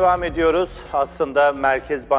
Devam ediyoruz. Aslında Merkez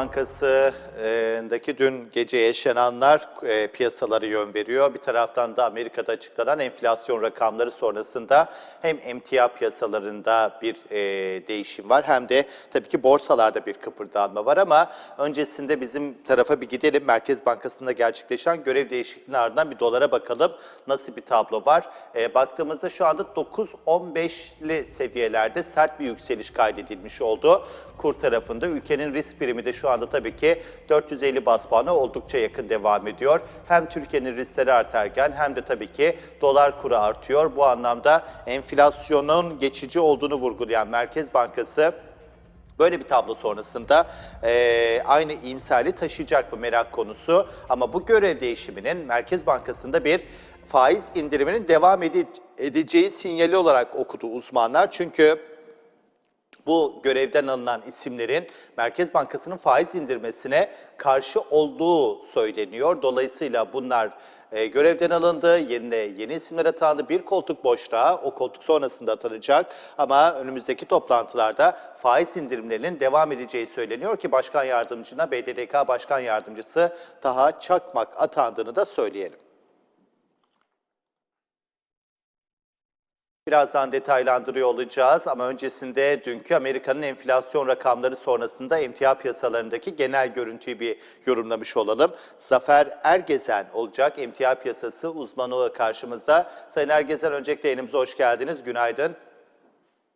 Bankası'ndaki dün gece yaşananlar e, piyasalara yön veriyor. Bir taraftan da Amerika'da açıklanan enflasyon rakamları sonrasında hem emtia piyasalarında bir e, değişim var hem de tabii ki borsalarda bir kıpırdanma var ama öncesinde bizim tarafa bir gidelim. Merkez Bankası'nda gerçekleşen görev değişikliğinin ardından bir dolara bakalım. Nasıl bir tablo var? E, baktığımızda şu anda 9-15'li seviyelerde sert bir yükseliş kaydedilmiş oldu kur tarafında. Ülkenin risk primi de şu anda tabii ki 450 bas puanı oldukça yakın devam ediyor. Hem Türkiye'nin riskleri artarken hem de tabii ki dolar kuru artıyor. Bu anlamda enflasyonun geçici olduğunu vurgulayan Merkez Bankası Böyle bir tablo sonrasında eee, aynı iyimserliği taşıyacak bu merak konusu. Ama bu görev değişiminin Merkez Bankası'nda bir faiz indiriminin devam ede- edeceği sinyali olarak okudu uzmanlar. Çünkü bu görevden alınan isimlerin Merkez Bankası'nın faiz indirmesine karşı olduğu söyleniyor. Dolayısıyla bunlar e, görevden alındı, yerine yeni isimler atandı. Bir koltuk boşluğa, o koltuk sonrasında atanacak. Ama önümüzdeki toplantılarda faiz indirimlerinin devam edeceği söyleniyor ki Başkan Yardımcına BDDK Başkan Yardımcısı Taha Çakmak atandığını da söyleyelim. Birazdan detaylandırıyor olacağız ama öncesinde dünkü Amerika'nın enflasyon rakamları sonrasında emtia piyasalarındaki genel görüntüyü bir yorumlamış olalım. Zafer Ergezen olacak emtia piyasası uzmanı karşımızda. Sayın Ergezen öncelikle yayınımıza hoş geldiniz. Günaydın.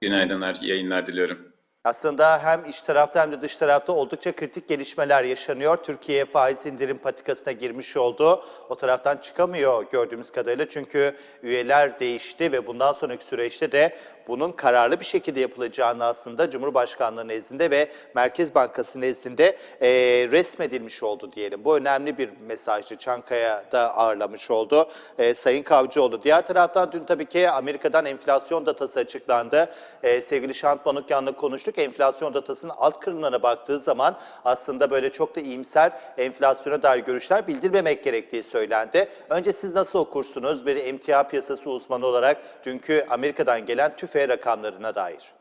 Günaydın, iyi yayınlar diliyorum. Aslında hem iç tarafta hem de dış tarafta oldukça kritik gelişmeler yaşanıyor. Türkiye faiz indirim patikasına girmiş oldu. O taraftan çıkamıyor gördüğümüz kadarıyla. Çünkü üyeler değişti ve bundan sonraki süreçte de bunun kararlı bir şekilde yapılacağını aslında Cumhurbaşkanlığı nezdinde ve Merkez Bankası nezdinde e, resmedilmiş oldu diyelim. Bu önemli bir mesajdı. Çankaya'da ağırlamış oldu e, Sayın Kavcıoğlu. Diğer taraftan dün tabii ki Amerika'dan enflasyon datası açıklandı. E, sevgili Şant Manukyan'la konuştuk. Enflasyon datasının alt kırılımlarına baktığı zaman aslında böyle çok da iyimser enflasyona dair görüşler bildirmemek gerektiği söylendi. Önce siz nasıl okursunuz bir emtia piyasası uzmanı olarak dünkü Amerika'dan gelen tüfe rakamlarına dair?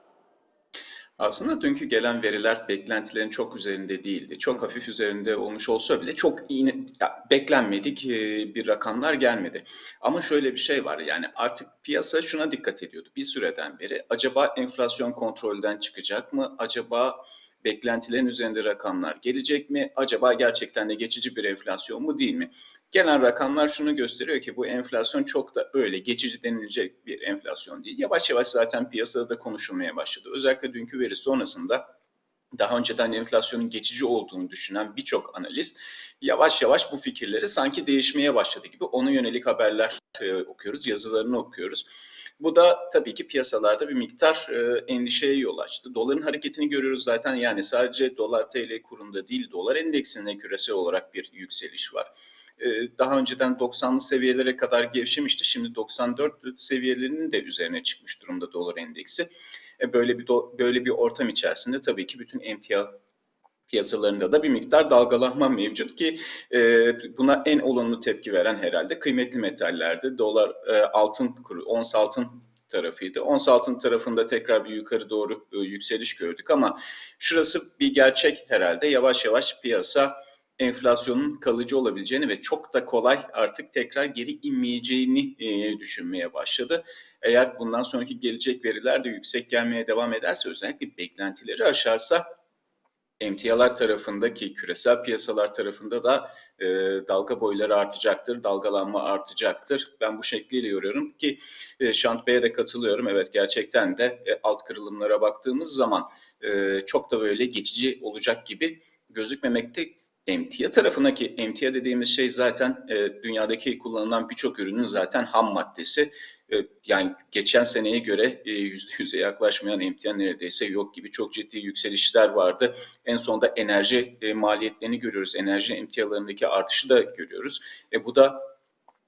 Aslında dünkü gelen veriler beklentilerin çok üzerinde değildi. Çok hafif üzerinde olmuş olsa bile çok iyi, beklenmedik e, bir rakamlar gelmedi. Ama şöyle bir şey var yani artık piyasa şuna dikkat ediyordu bir süreden beri. Acaba enflasyon kontrolden çıkacak mı? Acaba beklentilerin üzerinde rakamlar gelecek mi? Acaba gerçekten de geçici bir enflasyon mu değil mi? Gelen rakamlar şunu gösteriyor ki bu enflasyon çok da öyle geçici denilecek bir enflasyon değil. Yavaş yavaş zaten piyasada da konuşulmaya başladı. Özellikle dünkü veri sonrasında daha önceden enflasyonun geçici olduğunu düşünen birçok analist yavaş yavaş bu fikirleri sanki değişmeye başladı gibi ona yönelik haberler e, okuyoruz, yazılarını okuyoruz. Bu da tabii ki piyasalarda bir miktar e, endişeye yol açtı. Doların hareketini görüyoruz zaten yani sadece dolar TL kurunda değil dolar endeksinde küresel olarak bir yükseliş var. E, daha önceden 90'lı seviyelere kadar gevşemişti. Şimdi 94 seviyelerinin de üzerine çıkmış durumda dolar endeksi. Böyle bir böyle bir ortam içerisinde tabii ki bütün emtia piyasalarında da bir miktar dalgalanma mevcut ki e, buna en olumlu tepki veren herhalde kıymetli metallerde dolar e, altın kuru ons altın tarafıydı. Ons altın tarafında tekrar bir yukarı doğru e, yükseliş gördük ama şurası bir gerçek herhalde yavaş yavaş piyasa enflasyonun kalıcı olabileceğini ve çok da kolay artık tekrar geri inmeyeceğini e, düşünmeye başladı. Eğer bundan sonraki gelecek veriler de yüksek gelmeye devam ederse özellikle beklentileri aşarsa emtialar tarafındaki küresel piyasalar tarafında da e, dalga boyları artacaktır, dalgalanma artacaktır. Ben bu şekliyle yoruyorum ki e, Şant Bey'e de katılıyorum. Evet gerçekten de e, alt kırılımlara baktığımız zaman e, çok da böyle geçici olacak gibi gözükmemekte. Emtia tarafındaki emtia dediğimiz şey zaten e, dünyadaki kullanılan birçok ürünün zaten ham maddesi. E, yani geçen seneye göre e, yüzde yüze yaklaşmayan emtia neredeyse yok gibi çok ciddi yükselişler vardı. En sonunda enerji e, maliyetlerini görüyoruz. Enerji emtialarındaki artışı da görüyoruz. E, bu da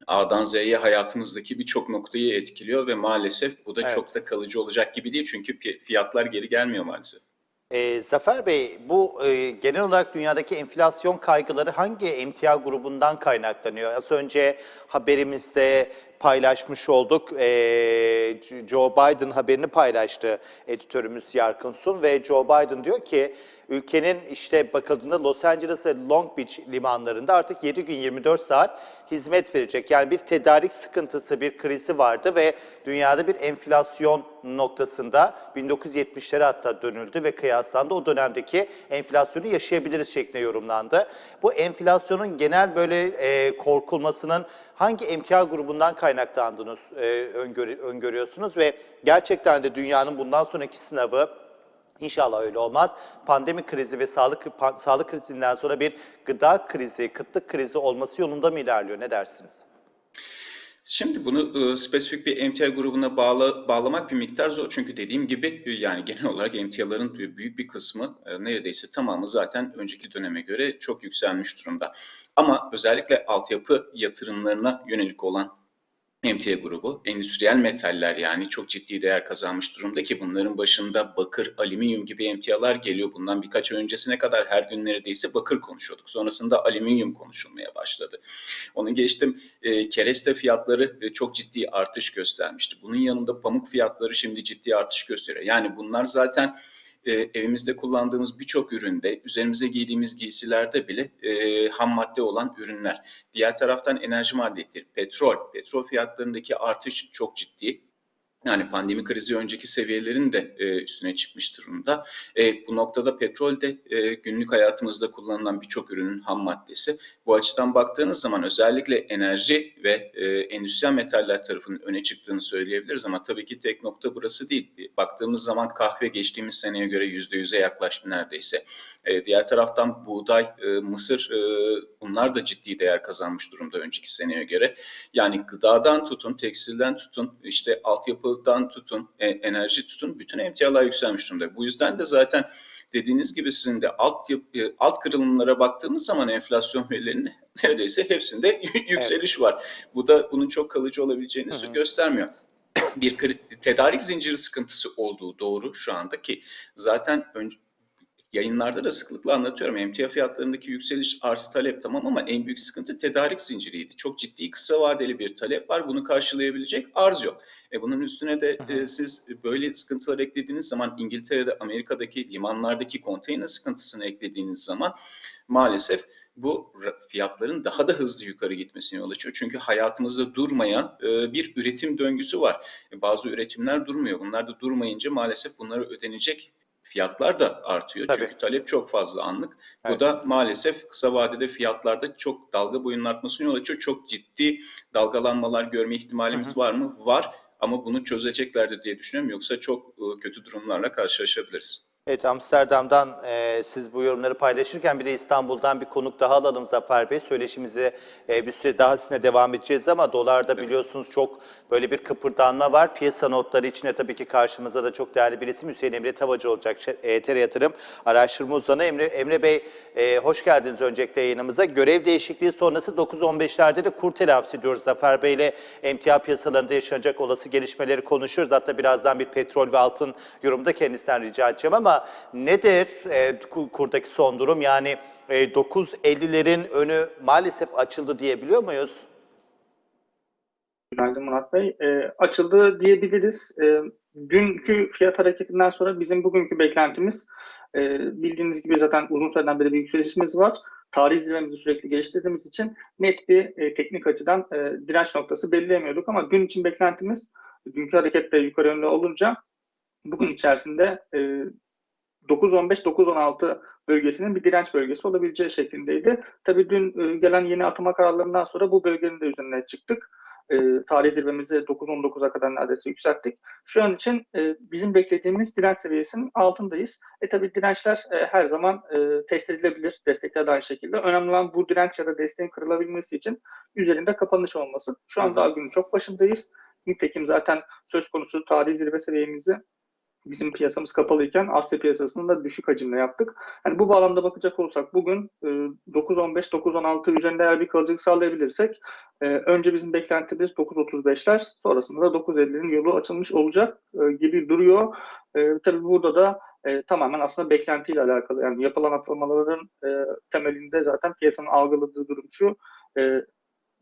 A'dan Z'ye hayatımızdaki birçok noktayı etkiliyor ve maalesef bu da Evet. çok da kalıcı olacak gibi değil. Çünkü fiyatlar geri gelmiyor maalesef. E, Zafer Bey, bu e, genel olarak dünyadaki enflasyon kaygıları hangi emtia grubundan kaynaklanıyor? Az önce haberimizde paylaşmış olduk. Ee, Joe Biden haberini paylaştı editörümüz Yarkın Sun ve Joe Biden diyor ki ülkenin işte bakıldığında Los Angeles ve Long Beach limanlarında artık 7 gün 24 saat hizmet verecek. Yani bir tedarik sıkıntısı, bir krizi vardı ve dünyada bir enflasyon noktasında 1970'lere hatta dönüldü ve kıyaslandı. O dönemdeki enflasyonu yaşayabiliriz şeklinde yorumlandı. Bu enflasyonun genel böyle e, korkulmasının hangi emtia grubundan kaynaklandığını e, öngörü, öngörüyorsunuz ve gerçekten de dünyanın bundan sonraki sınavı İnşallah öyle olmaz. Pandemi krizi ve sağlık pa- sağlık krizinden sonra bir gıda krizi, kıtlık krizi olması yolunda mı ilerliyor? Ne dersiniz? Şimdi bunu e, spesifik bir emtia grubuna bağla, bağlamak bir miktar zor. Çünkü dediğim gibi e, yani genel olarak emtiaların büyük bir kısmı e, neredeyse tamamı zaten önceki döneme göre çok yükselmiş durumda. Ama özellikle altyapı yatırımlarına yönelik olan emtia grubu, endüstriyel metaller yani çok ciddi değer kazanmış durumda ki bunların başında bakır, alüminyum gibi emtialar geliyor. Bundan birkaç ay öncesine kadar her gün neredeyse bakır konuşuyorduk. Sonrasında alüminyum konuşulmaya başladı. Onun geçtim e, kereste fiyatları e, çok ciddi artış göstermişti. Bunun yanında pamuk fiyatları şimdi ciddi artış gösteriyor. Yani bunlar zaten e, evimizde kullandığımız birçok üründe, üzerimize giydiğimiz giysilerde bile e, ham madde olan ürünler. Diğer taraftan enerji maliyetleri, petrol, petrol fiyatlarındaki artış çok ciddi. Yani pandemi krizi önceki seviyelerin de e, üstüne çıkmış durumda. E, bu noktada petrol de e, günlük hayatımızda kullanılan birçok ürünün ham maddesi. Bu açıdan baktığınız zaman özellikle enerji ve e, endüstriyel metaller tarafının öne çıktığını söyleyebiliriz ama tabii ki tek nokta burası değil. Baktığımız zaman kahve geçtiğimiz seneye göre yüzde yüze yaklaştı neredeyse. E, diğer taraftan buğday, e, mısır e, bunlar da ciddi değer kazanmış durumda önceki seneye göre. Yani gıdadan tutun, tekstilden tutun, işte altyapıdan tutun, e, enerji tutun bütün emtialar yükselmiş durumda. Bu yüzden de zaten dediğiniz gibi sizin de alt, yapı, alt kırılımlara baktığımız zaman enflasyon verilerinin neredeyse hepsinde yükseliş evet. var. Bu da bunun çok kalıcı olabileceğini Hı-hı. göstermiyor bir tedarik zinciri sıkıntısı olduğu doğru şu anda ki zaten önce yayınlarda da sıklıkla anlatıyorum. Emtia fiyatlarındaki yükseliş arz talep tamam ama en büyük sıkıntı tedarik zinciriydi. Çok ciddi kısa vadeli bir talep var. Bunu karşılayabilecek arz yok. E bunun üstüne de e, siz böyle sıkıntılar eklediğiniz zaman İngiltere'de, Amerika'daki limanlardaki konteyner sıkıntısını eklediğiniz zaman maalesef bu fiyatların daha da hızlı yukarı gitmesine yol açıyor. Çünkü hayatımızda durmayan e, bir üretim döngüsü var. E, bazı üretimler durmuyor. Bunlar da durmayınca maalesef bunları ödenecek fiyatlar da artıyor. Tabii. Çünkü talep çok fazla anlık. Evet. Bu da maalesef kısa vadede fiyatlarda çok dalga boyunun artmasına yol açıyor. Çok ciddi dalgalanmalar görme ihtimalimiz hı hı. var mı? Var ama bunu çözeceklerdir diye düşünüyorum. Yoksa çok kötü durumlarla karşılaşabiliriz. Evet Amsterdam'dan e, siz bu yorumları paylaşırken bir de İstanbul'dan bir konuk daha alalım Zafer Bey. Söyleşimizi e, bir süre daha sizinle devam edeceğiz ama dolarda evet. biliyorsunuz çok böyle bir kıpırdanma var. Piyasa notları içine tabii ki karşımızda da çok değerli bir isim Hüseyin Emre Tavacı olacak. ETR Yatırım Araştırma Uzmanı. Emre, Emre Bey e, hoş geldiniz öncelikle yayınımıza. Görev değişikliği sonrası 9-15'lerde de kur telafisi diyoruz. Zafer Bey ile emtia piyasalarında yaşanacak olası gelişmeleri konuşuyoruz. Hatta birazdan bir petrol ve altın yorumda kendisinden rica edeceğim ama nedir e, kurdaki son durum? Yani e, 9.50'lerin önü maalesef açıldı diyebiliyor muyuz? Günaydın Murat Bey. E, açıldı diyebiliriz. E, dünkü fiyat hareketinden sonra bizim bugünkü beklentimiz e, bildiğiniz gibi zaten uzun süreden beri bir yükselişimiz var. Tarih zirvemizi sürekli geliştirdiğimiz için net bir e, teknik açıdan e, direnç noktası belirleyemiyorduk ama gün için beklentimiz dünkü harekette yukarı yönlü olunca bugün içerisinde e, 9-15-9-16 bölgesinin bir direnç bölgesi olabileceği şeklindeydi. Tabii dün e, gelen yeni atama kararlarından sonra bu bölgenin de üzerine çıktık. E, tarih zirvemizi 9-19'a kadar neredeyse yükselttik. Şu an için e, bizim beklediğimiz direnç seviyesinin altındayız. E tabii dirençler e, her zaman e, test edilebilir. Destekler de aynı şekilde. Önemli olan bu direnç ya da desteğin kırılabilmesi için üzerinde kapanış olması. Şu an daha günün çok başındayız. Nitekim zaten söz konusu tarih zirve seviyemizi bizim piyasamız kapalıyken Asya piyasasında düşük hacimle yaptık. Yani bu bağlamda bakacak olursak bugün 9.15-9.16 e, üzerinde eğer bir kalıcılık sağlayabilirsek e, önce bizim beklentimiz 9.35'ler sonrasında da 9.50'nin yolu açılmış olacak e, gibi duruyor. Tabii burada da tamamen aslında beklentiyle alakalı. Yani yapılan atılmaların temelinde zaten piyasanın algıladığı durum şu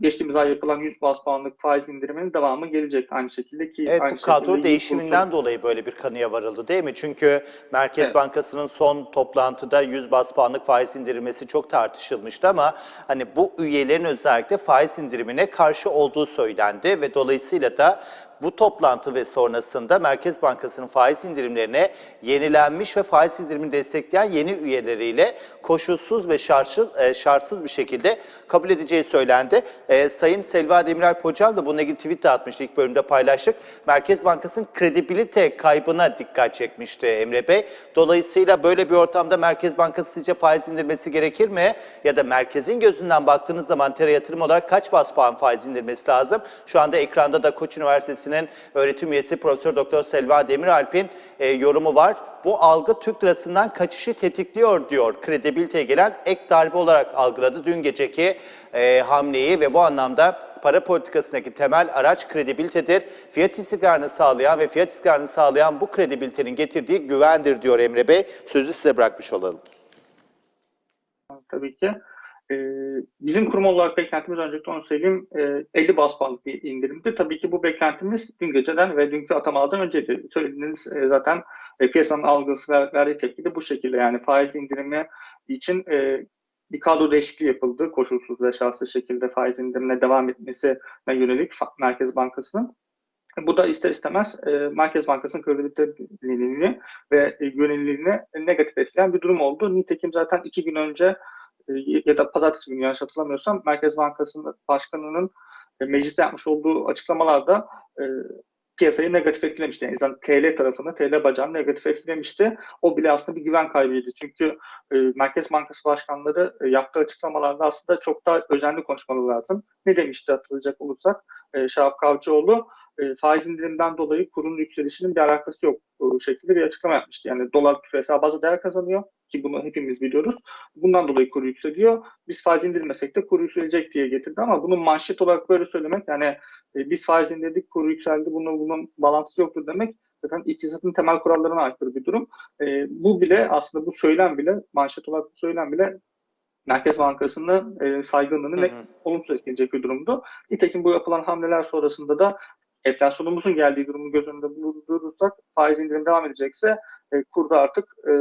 geçtiğimiz ay yapılan 100 bas puanlık faiz indiriminin devamı gelecek aynı şekilde ki Evet aynı bu kadro değişiminden dolayı böyle bir kanıya varıldı değil mi? Çünkü Merkez Evet. Bankası'nın son toplantıda 100 bas puanlık faiz indirilmesi çok tartışılmıştı ama hani bu üyelerin özellikle faiz indirimine karşı olduğu söylendi ve dolayısıyla da bu toplantı ve sonrasında Merkez Bankası'nın faiz indirimlerine yenilenmiş ve faiz indirimini destekleyen yeni üyeleriyle koşulsuz ve şartsız, e, şartsız bir şekilde kabul edeceği söylendi. E, Sayın Selva Demirel Hocam da bununla ilgili tweet de atmıştı ilk bölümde paylaştık. Merkez Bankası'nın kredibilite kaybına dikkat çekmişti Emre Bey. Dolayısıyla böyle bir ortamda Merkez Bankası sizce faiz indirmesi gerekir mi? Ya da merkezin gözünden baktığınız zaman TR yatırım olarak kaç bas puan faiz indirmesi lazım? Şu anda ekranda da Koç Üniversitesi'nin öğretim üyesi Profesör Doktor Selva Demiralp'in e, yorumu var. Bu algı Türk lirasından kaçışı tetikliyor diyor. Kredibiliteye gelen ek darbe olarak algıladı dün geceki e, hamleyi ve bu anlamda para politikasındaki temel araç kredibilitedir. Fiyat istikrarını sağlayan ve fiyat istikrarını sağlayan bu kredibilitenin getirdiği güvendir diyor Emre Bey. Sözü size bırakmış olalım. tabii ki. Ee, bizim kurum olarak beklentimiz öncelikle onu söyleyeyim e, 50 bas puanlık bir indirimdi. Tabii ki bu beklentimiz dün geceden ve dünkü atamalardan önceydi. Söylediğiniz e, zaten e, piyasanın algısı ve verdiği tepki de bu şekilde. Yani faiz indirimi için e, bir kadro değişikliği yapıldı. Koşulsuz ve şartsız şekilde faiz indirimine devam etmesine yönelik Merkez Bankası'nın. Bu da ister istemez e, Merkez Bankası'nın kredibiliteliğini ve e, negatif etkileyen bir durum oldu. Nitekim zaten iki gün önce e, ya da pazartesi günü yanlış hatırlamıyorsam Merkez Bankası'nın başkanının e, mecliste yapmış olduğu açıklamalarda e, piyasayı negatif etkilemişti. Yani TL tarafını, TL bacağını negatif etkilemişti. O bile aslında bir güven kaybıydı. Çünkü e, Merkez Bankası başkanları e, yaptığı açıklamalarda aslında çok daha özenli konuşmaları lazım. Ne demişti hatırlayacak olursak e, Şahap Kavcıoğlu e, faiz indiriminden dolayı kurun yükselişinin bir alakası yok e, şeklinde bir açıklama yapmıştı. Yani dolar küresel bazda değer kazanıyor ki bunu hepimiz biliyoruz. Bundan dolayı kuru yükseliyor. Biz faiz indirmesek de kuru yükselecek diye getirdi ama bunun manşet olarak böyle söylemek yani e, biz faiz indirdik kuru yükseldi bunun, bunun bağlantısı yoktur demek zaten iktisatın temel kurallarına aykırı bir durum. E, bu bile aslında bu söylem bile manşet olarak bu söylem bile Merkez Bankası'nın e, saygınlığını Hı ne olumsuz etkileyecek bir durumdu. Nitekim bu yapılan hamleler sonrasında da enflasyonumuzun geldiği durumu göz önünde bulundurursak faiz indirim devam edecekse e, kurda artık e,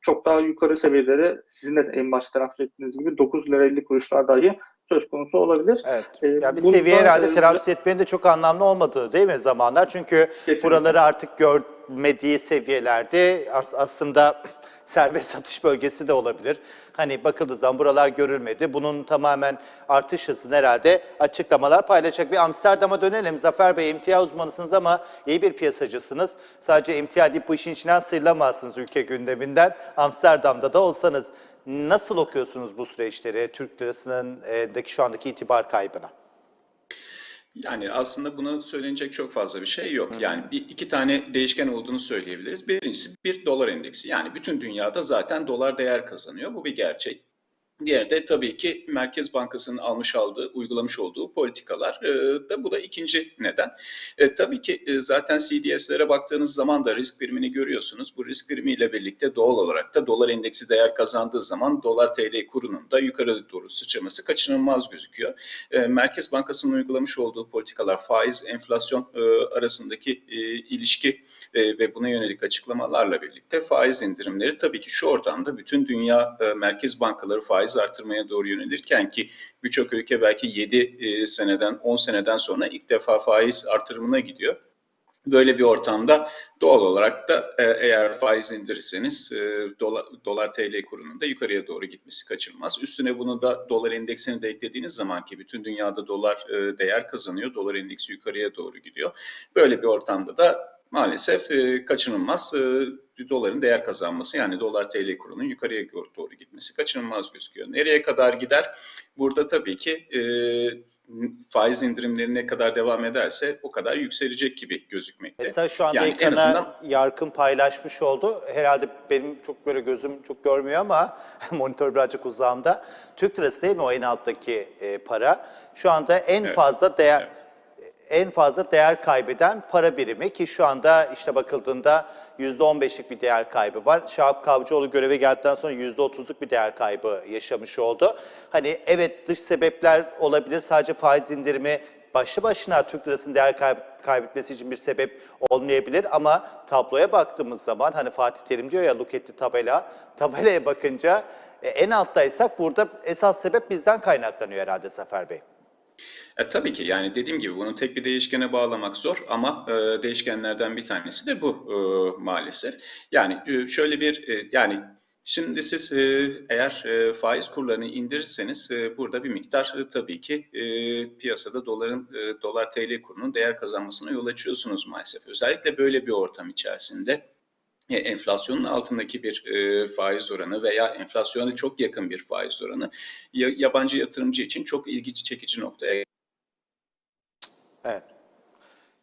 çok daha yukarı seviyelere sizin de en başta taraf ettiğiniz gibi 9 lira 50 kuruşlar dahi söz konusu olabilir. Evet. E, Ya bir seviye herhalde telaffuz etmenin de çok anlamlı olmadığı değil mi zamanlar? Çünkü Kesinlikle. buraları artık görmediği seviyelerde as- aslında serbest satış bölgesi de olabilir. Hani bakıldığı zaman buralar görülmedi. Bunun tamamen artış hızını herhalde açıklamalar paylaşacak. Bir Amsterdam'a dönelim. Zafer Bey emtia uzmanısınız ama iyi bir piyasacısınız. Sadece emtia deyip bu işin içinden sıyrılamazsınız ülke gündeminden. Amsterdam'da da olsanız. Nasıl okuyorsunuz bu süreçleri, Türk lirasının e, daki şu andaki itibar kaybına? Yani aslında buna söylenecek çok fazla bir şey yok. Yani bir iki tane değişken olduğunu söyleyebiliriz. Birincisi bir dolar endeksi. Yani bütün dünyada zaten dolar değer kazanıyor. Bu bir gerçek. Diğeri de tabii ki Merkez Bankası'nın almış aldığı, uygulamış olduğu politikalar. Ee, da bu da ikinci neden. E, tabii ki e, zaten CDS'lere baktığınız zaman da risk primini görüyorsunuz. Bu risk primiyle birlikte doğal olarak da dolar endeksi değer kazandığı zaman dolar TL kurunun da yukarı doğru sıçraması kaçınılmaz gözüküyor. E, Merkez Bankası'nın uygulamış olduğu politikalar faiz, enflasyon e, arasındaki e, ilişki e, ve buna yönelik açıklamalarla birlikte faiz indirimleri tabii ki şu ortamda bütün dünya e, merkez bankaları faiz artırmaya doğru yönelirken ki birçok ülke belki 7 seneden 10 seneden sonra ilk defa faiz artırımına gidiyor. Böyle bir ortamda doğal olarak da e, eğer faiz indirirseniz e, dolar, TL kurunun da yukarıya doğru gitmesi kaçınılmaz. Üstüne bunu da dolar endeksini de eklediğiniz zaman ki bütün dünyada dolar e, değer kazanıyor, dolar endeksi yukarıya doğru gidiyor. Böyle bir ortamda da maalesef e, kaçınılmaz e, doların değer kazanması yani dolar TL kurunun yukarıya doğru gitmesi kaçınılmaz gözüküyor. Nereye kadar gider? Burada tabii ki e, faiz indirimleri ne kadar devam ederse o kadar yükselecek gibi gözükmekte. Mesela şu anda Yani ekrana azından- Yarkın paylaşmış oldu. Herhalde benim çok böyle gözüm çok görmüyor ama monitör birazcık uzağımda. Türk lirası değil mi o en alttaki e, para? Şu anda en Evet. fazla değer en fazla değer kaybeden para birimi ki şu anda işte bakıldığında %15'lik bir değer kaybı var. Şahap Kavcıoğlu göreve geldikten sonra %30'luk bir değer kaybı yaşamış oldu. Hani evet dış sebepler olabilir sadece faiz indirimi başlı başına Türk lirasının değer kayb- kaybetmesi için bir sebep olmayabilir ama tabloya baktığımız zaman hani Fatih Terim diyor ya look at the tabela, tabelaya bakınca e, en alttaysak burada esas sebep bizden kaynaklanıyor herhalde Zafer Bey. E, tabii ki yani dediğim gibi bunu tek bir değişkene bağlamak zor ama e, değişkenlerden bir tanesi de bu e, maalesef. Yani e, şöyle bir e, yani şimdi siz e, eğer e, faiz kurlarını indirirseniz e, burada bir miktar e, tabii ki e, piyasada doların e, dolar TL kurunun değer kazanmasına yol açıyorsunuz maalesef. Özellikle böyle bir ortam içerisinde enflasyonun altındaki bir e, faiz oranı veya enflasyona çok yakın bir faiz oranı ya- yabancı yatırımcı için çok ilgi çekici noktaya Evet.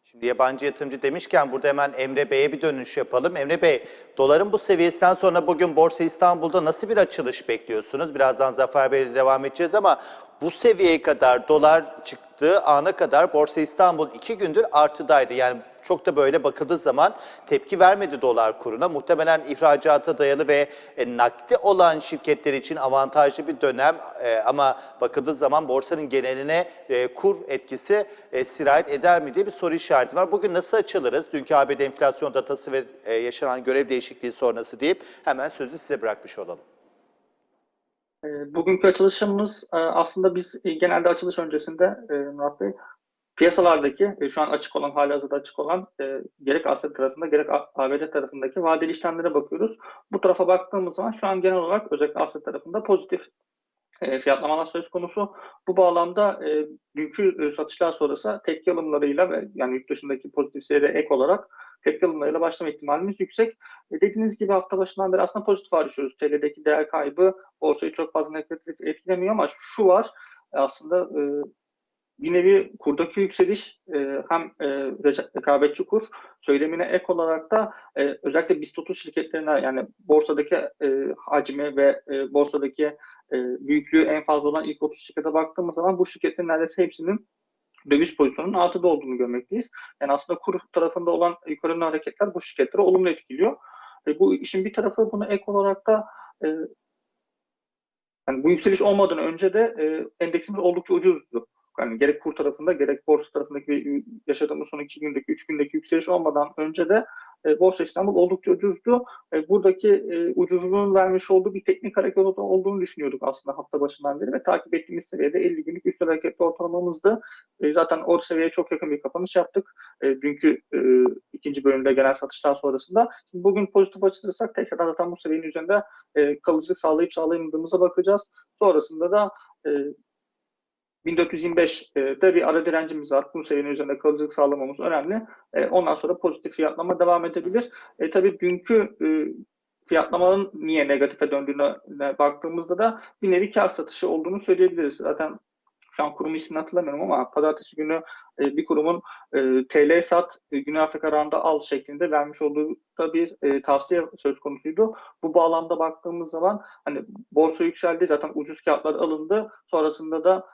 Şimdi yabancı yatırımcı demişken burada hemen Emre Bey'e bir dönüş yapalım. Emre Bey, doların bu seviyesinden sonra bugün Borsa İstanbul'da nasıl bir açılış bekliyorsunuz? Birazdan Zafer Bey'le devam edeceğiz ama bu seviyeye kadar dolar çıktığı ana kadar Borsa İstanbul iki gündür artıdaydı. Yani çok da böyle bakıldığı zaman tepki vermedi dolar kuruna. Muhtemelen ihracata dayalı ve e, nakdi olan şirketler için avantajlı bir dönem E, ama bakıldığı zaman borsanın geneline e, kur etkisi e, sirayet eder mi diye bir soru işareti var. Bugün nasıl açılırız? Dünkü ABD enflasyon datası ve e, yaşanan görev değişikliği sonrası deyip hemen sözü size bırakmış olalım. E, Bugünkü açılışımız e, aslında biz e, genelde açılış öncesinde Murat Bey piyasalardaki e, şu an açık olan hali hazırda açık olan e, gerek Asya tarafında gerek ABD tarafındaki vadeli işlemlere bakıyoruz. Bu tarafa baktığımız zaman şu an genel olarak özellikle Asya tarafında pozitif e, fiyatlamalar söz konusu. Bu bağlamda e, dünkü e, satışlar sonrası tepki alımlarıyla ve yani yurt dışındaki pozitif seyre ek olarak tepki alımlarıyla başlama ihtimalimiz yüksek. E, dediğiniz gibi hafta başından beri aslında pozitif ayrışıyoruz. TL'deki değer kaybı borsayı çok fazla negatif etkilemiyor ama şu var aslında e, bir nevi kurdaki yükseliş e, hem e, rekabetçi kur söylemine ek olarak da e, özellikle BIST 30 şirketlerine yani borsadaki e, hacmi ve e, borsadaki e, büyüklüğü en fazla olan ilk 30 şirkete baktığımız zaman bu şirketlerin neredeyse hepsinin döviz pozisyonunun artıda olduğunu görmekteyiz. Yani aslında kur tarafında olan yukarı hareketler bu şirketleri olumlu etkiliyor. E, bu işin bir tarafı buna ek olarak da e, yani bu yükseliş olmadan önce de e, endeksimiz oldukça ucuzdu. Yani gerek kur tarafında gerek borsa tarafındaki yaşadığımız son iki gündeki, üç gündeki yükseliş olmadan önce de e, Borsa İstanbul oldukça ucuzdu. E, buradaki e, ucuzluğun vermiş olduğu bir teknik hareket olduğunu düşünüyorduk aslında hafta başından beri ve takip ettiğimiz seviyede 50 günlük üst hareketli ortalamamızdı. E, zaten o seviyeye çok yakın bir kapanış yaptık. E, dünkü e, ikinci bölümde genel satıştan sonrasında. Şimdi bugün pozitif açılırsak tekrar zaten bu seviyenin üzerinde e, kalıcılık sağlayıp sağlayamadığımıza bakacağız. Sonrasında da e, 1425'de bir ara direncimiz var. Bu seviyenin üzerinde kalıcılık sağlamamız önemli. E, Ondan sonra pozitif fiyatlama devam edebilir. E, tabii dünkü e, fiyatlamanın niye negatife döndüğüne baktığımızda da bir nevi kar satışı olduğunu söyleyebiliriz. Zaten şu an kurum ismini hatırlamıyorum ama pazartesi günü e, bir kurumun e, TL sat, e, Güney Afrika randa al şeklinde vermiş olduğu da bir tavsiye söz konusuydu. Bu bağlamda baktığımız zaman hani borsa yükseldi zaten ucuz kağıtlar alındı. Sonrasında da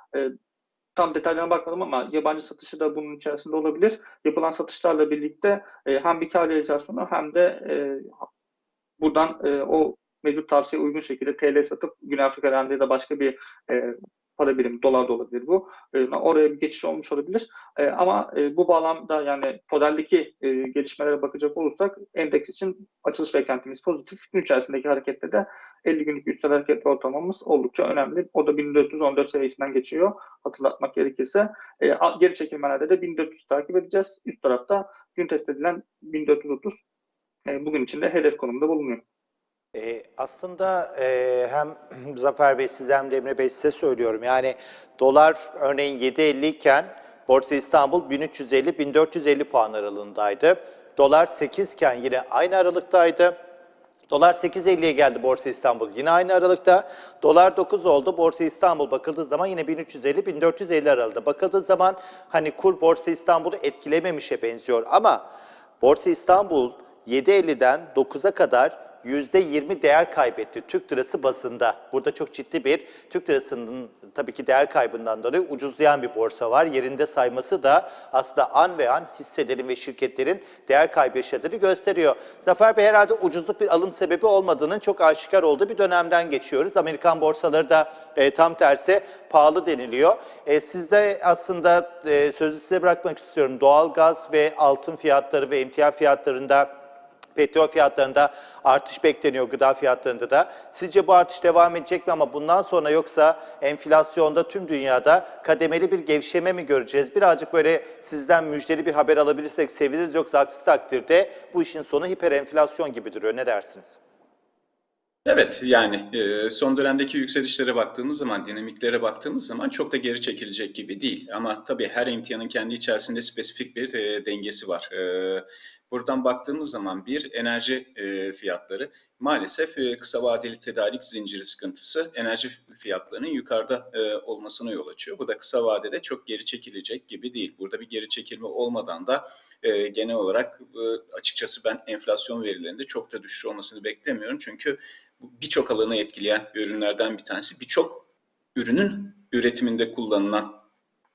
tam detaylarına bakmadım ama yabancı satışı da bunun içerisinde olabilir. Yapılan satışlarla birlikte hem bir kar realizasyonu hem de buradan o mevcut tavsiye uygun şekilde TL satıp Güney Afrika randa ya da başka bir para birimi, dolar da olabilir bu. E, oraya bir geçiş olmuş olabilir. E, ama e, bu bağlamda yani todeldeki e, gelişmelere bakacak olursak endeks için açılış beklentimiz pozitif. Gün içerisindeki harekette de 50 günlük üstel hareketli ortalamamız oldukça önemli. O da 1414 seviyesinden geçiyor hatırlatmak gerekirse. E, geri çekilmelerde de 1400 takip edeceğiz. Üst tarafta gün test edilen 1430 e, bugün için de hedef konumda bulunuyor. Ee, aslında e, hem Zafer Bey size hem de Emre Bey size söylüyorum. Yani dolar örneğin 7.50 iken Borsa İstanbul 1350-1450 puan aralığındaydı. Dolar 8 iken yine aynı aralıktaydı. Dolar 8.50'ye geldi Borsa İstanbul yine aynı aralıkta. Dolar 9 oldu. Borsa İstanbul bakıldığı zaman yine 1350-1450 aralığında. Bakıldığı zaman hani kur Borsa İstanbul'u etkilememişe benziyor ama Borsa İstanbul 7.50'den 9'a kadar %20 değer kaybetti Türk lirası bazında. Burada çok ciddi bir Türk lirasının tabii ki değer kaybından dolayı ucuzlayan bir borsa var. Yerinde sayması da aslında an ve an hisselerin ve şirketlerin değer kaybı yaşadığını gösteriyor. Zafer Bey herhalde ucuzluk bir alım sebebi olmadığının çok aşikar olduğu bir dönemden geçiyoruz. Amerikan borsaları da e, tam tersi pahalı deniliyor. E, siz de aslında e, sözü size bırakmak istiyorum. Doğalgaz ve altın fiyatları ve emtia fiyatlarında petrol fiyatlarında artış bekleniyor, gıda fiyatlarında da. Sizce bu artış devam edecek mi ama bundan sonra yoksa enflasyonda tüm dünyada kademeli bir gevşeme mi göreceğiz? Birazcık böyle sizden müjdeli bir haber alabilirsek seviniriz yoksa aksi takdirde bu işin sonu hiper enflasyon gibi duruyor. Ne dersiniz? Evet yani e, son dönemdeki yükselişlere baktığımız zaman, dinamiklere baktığımız zaman çok da geri çekilecek gibi değil. Ama tabii her emtianın kendi içerisinde spesifik bir e, dengesi var. Buradan baktığımız zaman bir enerji e, fiyatları maalesef e, kısa vadeli tedarik zinciri sıkıntısı enerji fiyatlarının yukarıda e, olmasına yol açıyor. Bu da kısa vadede çok geri çekilecek gibi değil. Burada bir geri çekilme olmadan da genel olarak açıkçası ben enflasyon verilerinde çok da düşüş olmasını beklemiyorum. Çünkü birçok alanı etkileyen ürünlerden bir tanesi. Birçok ürünün üretiminde kullanılan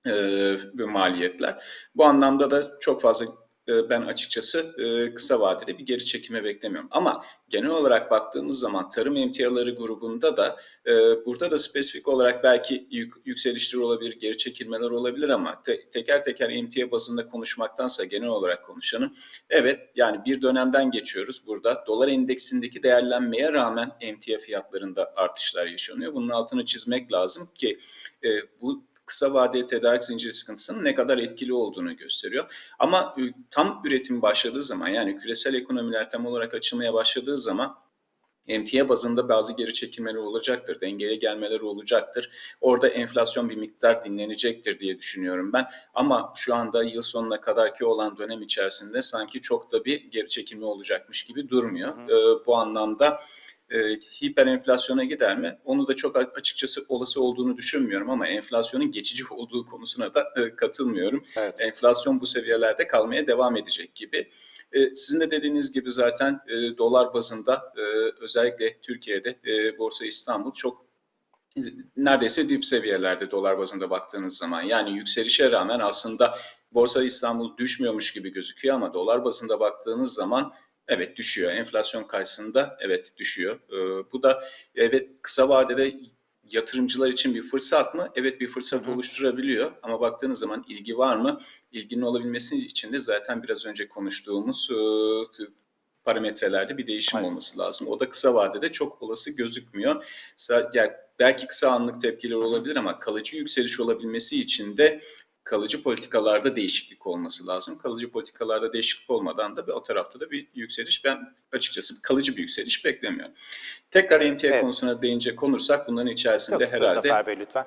e, maliyetler. Bu anlamda da çok fazla ben açıkçası e, kısa vadede bir geri çekime beklemiyorum. Ama genel olarak baktığımız zaman tarım emtiaları grubunda da e, burada da spesifik olarak belki yük, yükselişler olabilir, geri çekilmeler olabilir ama te, teker teker emtia bazında konuşmaktansa genel olarak konuşalım. Evet yani bir dönemden geçiyoruz burada. Dolar endeksindeki değerlenmeye rağmen emtia fiyatlarında artışlar yaşanıyor. Bunun altını çizmek lazım ki e, bu kısa vadeli tedarik zinciri sıkıntısının ne kadar etkili olduğunu gösteriyor. Ama tam üretim başladığı zaman yani küresel ekonomiler tam olarak açılmaya başladığı zaman emtia bazında bazı geri çekilmeler olacaktır, dengeye gelmeler olacaktır. Orada enflasyon bir miktar dinlenecektir diye düşünüyorum ben. Ama şu anda yıl sonuna kadarki olan dönem içerisinde sanki çok da bir geri çekilme olacakmış gibi durmuyor. Hı. Ee, bu anlamda e, hiper enflasyona gider mi? Onu da çok açıkçası olası olduğunu düşünmüyorum ama enflasyonun geçici olduğu konusuna da e, katılmıyorum. Evet. Enflasyon bu seviyelerde kalmaya devam edecek gibi. E, sizin de dediğiniz gibi zaten e, dolar bazında e, özellikle Türkiye'de e, Borsa İstanbul çok neredeyse dip seviyelerde dolar bazında baktığınız zaman. Yani yükselişe rağmen aslında Borsa İstanbul düşmüyormuş gibi gözüküyor ama dolar bazında baktığınız zaman Evet düşüyor. Enflasyon karşısında evet düşüyor. Ee, bu da evet kısa vadede yatırımcılar için bir fırsat mı? Evet bir fırsat Hı-hı. oluşturabiliyor ama baktığınız zaman ilgi var mı? İlginin olabilmesi için de zaten biraz önce konuştuğumuz e, parametrelerde bir değişim Aynen. olması lazım. O da kısa vadede çok olası gözükmüyor. Yani belki kısa anlık tepkiler olabilir ama kalıcı yükseliş olabilmesi için de kalıcı politikalarda değişiklik olması lazım. Kalıcı politikalarda değişiklik olmadan da o tarafta da bir yükseliş ben açıkçası kalıcı bir yükseliş beklemiyorum. Tekrar emtia evet. konusuna değinecek olursak bunların içerisinde Çok herhalde... Zafer Bey lütfen.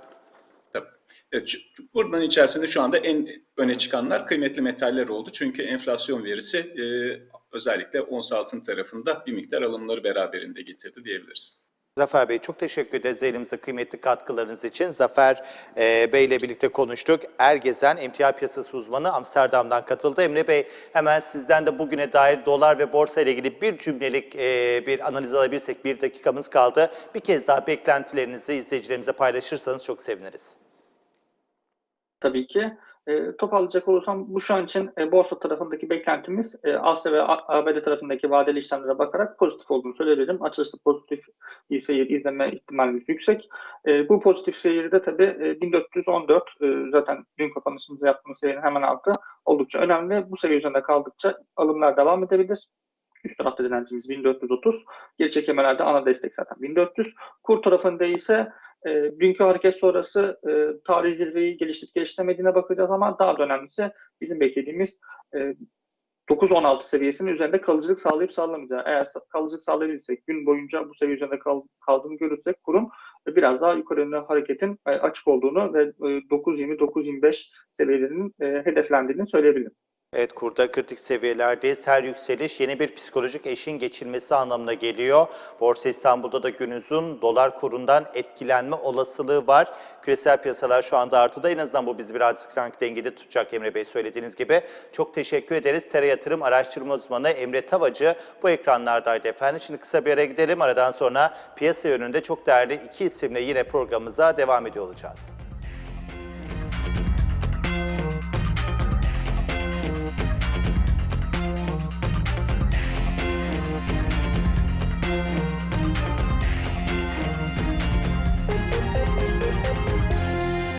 Tabii. Evet, buradan içerisinde şu anda en öne çıkanlar kıymetli metaller oldu. Çünkü enflasyon verisi e, özellikle ons altın tarafında bir miktar alımları beraberinde getirdi diyebiliriz. Zafer Bey çok teşekkür ederiz elimize kıymetli katkılarınız için. Zafer e, Bey ile birlikte konuştuk. Ergezen emtia piyasası uzmanı Amsterdam'dan katıldı. Emre Bey hemen sizden de bugüne dair dolar ve borsa ile ilgili bir cümlelik e, bir analiz alabilirsek bir dakikamız kaldı. Bir kez daha beklentilerinizi izleyicilerimize paylaşırsanız çok seviniriz. Tabii ki. E, toparlayacak olursam bu şu an için e, borsa tarafındaki beklentimiz e, Asya ve ABD tarafındaki vadeli işlemlere bakarak pozitif olduğunu söyleyebilirim. Açılışta pozitif bir seyir izleme ihtimalimiz yüksek. E, bu pozitif seyirde tabii e, 1414 e, zaten dün kapanışımızı yaptığımız seviyenin hemen altı oldukça önemli. Bu seviye üzerinde kaldıkça alımlar devam edebilir. Üst tarafta direncimiz 1430. Geri çekemelerde ana destek zaten 1400. Kur tarafında ise e, dünkü hareket sonrası e, tarih zirveyi geliştirip geliştirmediğine bakacağız ama daha da önemlisi bizim beklediğimiz e, 9-16 seviyesinin üzerinde kalıcılık sağlayıp sağlamayacağı. Eğer kalıcılık sağlayabilirsek, gün boyunca bu seviye üzerinde kal, kaldığını görürsek kurum e, biraz daha yukarı yönlü hareketin e, açık olduğunu ve e, 9.20-9.25 seviyelerinin e, hedeflendiğini söyleyebilirim. Evet kurda kritik seviyelerdeyiz. Her yükseliş yeni bir psikolojik eşin geçilmesi anlamına geliyor. Borsa İstanbul'da da günümüzün dolar kurundan etkilenme olasılığı var. Küresel piyasalar şu anda artıda. En azından bu bizi birazcık sanki dengede tutacak Emre Bey söylediğiniz gibi. Çok teşekkür ederiz. Tera Yatırım Araştırma Uzmanı Emre Tavacı bu ekranlardaydı efendim. Şimdi kısa bir ara gidelim. Aradan sonra piyasa yönünde çok değerli iki isimle yine programımıza devam ediyor olacağız.